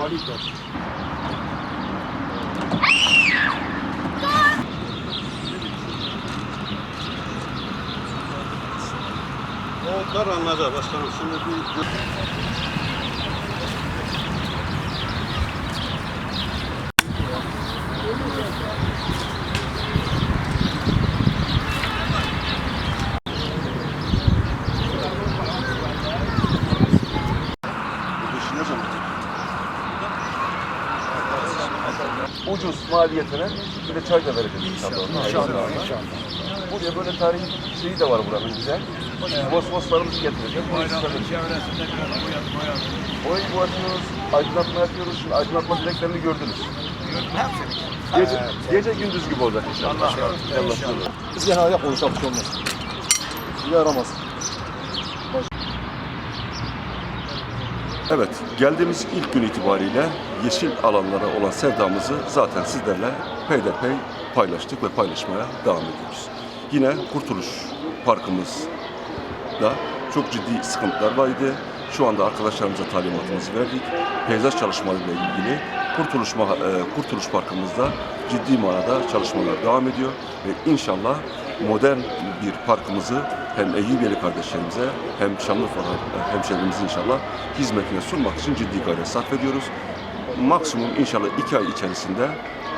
O dar anladı başkanım. Şimdi bir ucuz maliyetine bir de çay da vereceğiz inşallah. İnşallah. Buraya böyle tarihi şeyi de var buranın güzel. Fosfoslarımızı getireceğiz. Burayı çevresinde Boyayı boyatıyoruz, aydınlatma yapıyoruz. Şimdi aydınlatma direklerini gördünüz. Gece, gece gündüz gibi olacak inşallah. Allah Biz genelde konuşalım bir şey olmaz. Bir yaramaz. Evet, geldiğimiz ilk gün itibariyle yeşil alanlara olan sevdamızı zaten sizlerle peyderpey paylaştık ve paylaşmaya devam ediyoruz. Yine Kurtuluş Parkımızda çok ciddi sıkıntılar vardı. Şu anda arkadaşlarımıza talimatımızı verdik. Peyzaj çalışmalarıyla ilgili Kurtuluş, e, Kurtuluş Parkımızda ciddi manada çalışmalar devam ediyor ve inşallah modern bir parkımızı hem Eyyubiyeli kardeşlerimize hem Şanlıurfa hemşehrilerimize inşallah hizmetine sunmak için ciddi gayret sarf ediyoruz. Maksimum inşallah iki ay içerisinde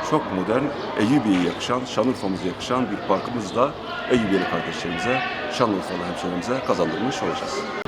çok modern, Eyyubiye'ye yakışan, Şanlıurfa'mıza yakışan bir parkımızı da Eyyubiyeli kardeşlerimize, Şanlıurfalı hemşehrilerimize kazandırmış olacağız.